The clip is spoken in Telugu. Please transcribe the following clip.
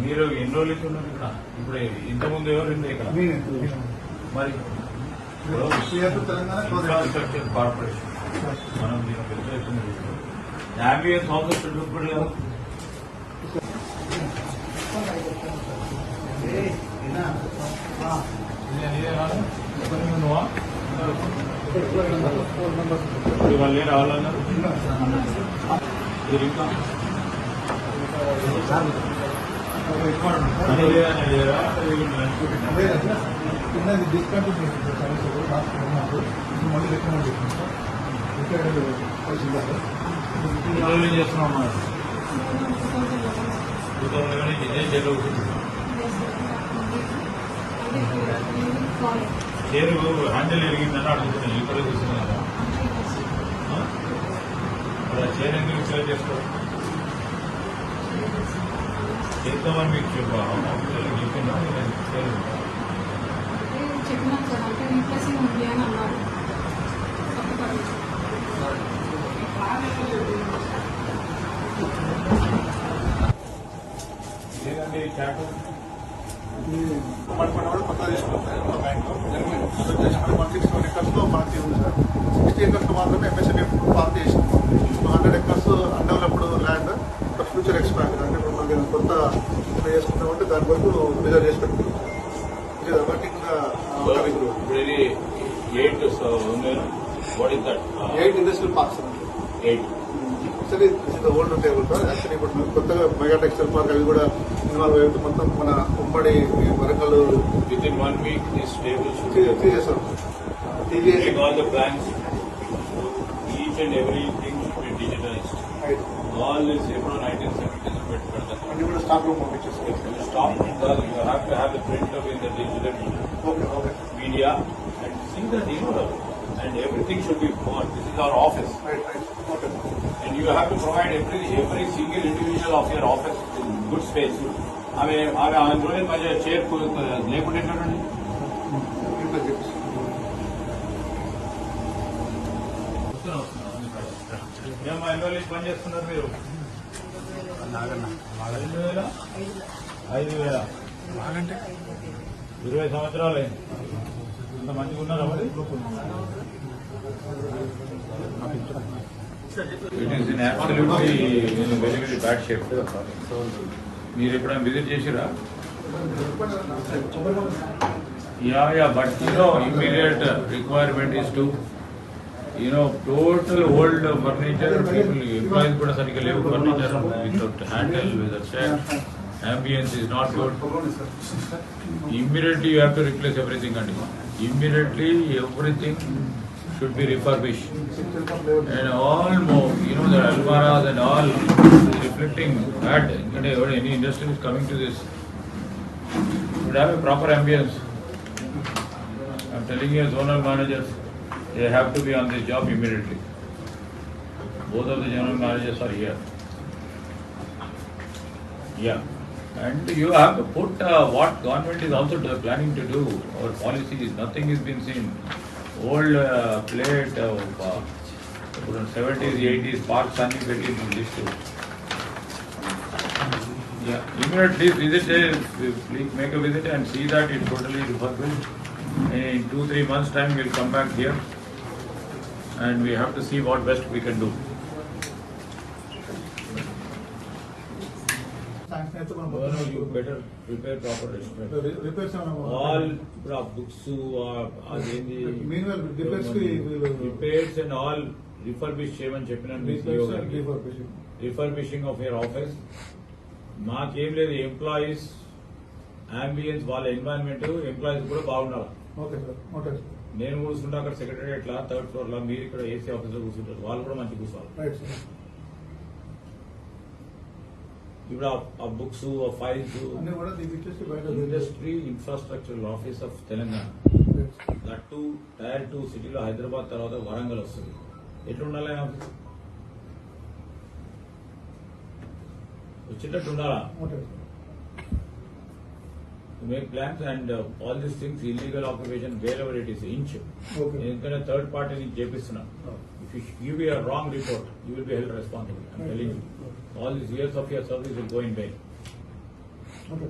మీరు ఎన్ని రోజులు ఉన్నారు ఇక్కడ ఇప్పుడు ఇంతకుముందు ఎవరు ఇక్కడ మరి ఇన్ఫ్రాస్ట్రక్చర్ కార్పొరేషన్ మనం దీని. Ambience also should look good కదా ఇదే- నువ్వా? ఇప్పుడు రావాలన్నారు లేరు వాళ్ళన్నారు డిస్కంటిన్యూ చేసింది సమస్యలు లాస్ట్ ఉన్నప్పుడు మళ్ళీ రికమెండ్ చేసింది సార్ సార్ ఏం చేస్తున్నాం ఇదే చేరు హ్యాండిల్ ఎరిగిందని అడుగుతున్నాను. ఇక్కడ చూస్తున్నాను చేరు ఎందుకు సేవ్ చేసుకోవాలి చేద్దామని మీకు చెప్పాను చెప్పిందా చేరు చెప్పినాం సార్ అంటే రీప్లేసింగ్ ఉంది అని అన్నారు. కొత్తపల్లి. లేదండి చాటు మన మన వాళ్ళు కొత్త తీసుకున్నాం సార్ మన బ్యాంక్లో జర్మనీ వన్ సిక్స్ వన్ ఎకర్స్లో పార్టీ ఉంది సార్ సిక్స్టీ ఎకర్స్ మాత్రమే ఎంఎస్ఎంఈ పార్టీ చేసినాం hundred acres undeveloped land future expand అంటే ఇప్పుడు మనకి కొత్త చేసుకుంటామంటే దాని వరకు రిజర్వ్ చేసి పెట్టుకుంటాం is that eight industrial parks eight actually old table actually ఇప్పుడు కొత్తగా మెగా టెక్స్టైల్ పార్క్ అవి కూడా ఇన్వాల్వ్ అయ్యి మొత్తం మన ఉమ్మడి Warangal with in one week media and see you know and everything should be for this is our office right okay and you have to provide every every single individual of your office in good space. ఆమె ఆమె రోజు మధ్య చైర్ ఇంట్లో చెప్పేసి ఏమో ఎన్ని రోజులు పని చేస్తున్నారు మీరు ఐదు వేల ఐదు వేల ఇరవై సంవత్సరాలు ఇంత మంచిగా ఉన్నారా? మరి it is in absolutely very very bad shape మీరు ఎప్పుడైనా విజిట్ చేసిరా? Yeah yeah but you know immediate requirement is to you know total old furniture people employees కూడా సరిగ్గా లేవు. Furniture without handle without ambience is not good. Immediately you have to replace everything and immediately everything should be refurbished. And all more, you know, the Alvaras and all reflecting that any industry is coming to this. Should have a proper ambience. I'm telling you, zonal managers, they have to be on this job immediately. Both of the general managers are here. Yeah and you have to put uh, what government is also planning to do. Our policies, nothing has been seen. Old uh, plate of uh, 70s, 80s, parks and in this too. Yeah, immediately visit, please make a visit and see that it's totally refurbished. In two, three months time, we'll come back here and we have to see what best we can do. మనం. రిపేర్స్ బుక్స్ అదేంది? రిపేర్స్ అండ్ ఆల్ రిఫర్బిష్ చేయమని చెప్పిన రిఫర్బిషింగ్ ఆఫ్ యువర్ ఆఫీస్ మాకేం లేదు ఎంప్లాయీస్ అంబియన్స్ వాళ్ళ ఎన్వైరన్మెంట్ ఎంప్లాయీస్ కూడా బాగుండాలి. నేను కూర్చుంటా అక్కడ సెక్రటరియట్ లా థర్డ్ ఫ్లోర్ లా మీరు ఇక్కడ ఏసీ ఆఫీస్లో కూర్చుంటారు. వాళ్ళు కూడా మంచి కూర్చోవాలి. ఇప్పుడు ఆ- బుక్స్ ఆ files industry infrastructure office of Telangana that to tier two సిటీలో హైదరాబాద్ తర్వాత వరంగల్ వస్తుంది. ఎట్లుండాలి ఆఫీస్ వచ్చేటట్టు ఉండాలా? to make plans and uh, all these things, illegal occupation, wherever it is, inch. Okay. It's third party in Jepisuna. Oh. If you give you a wrong report, you will be held responsible. I'm telling you. All these years of your service will go in vain. Okay.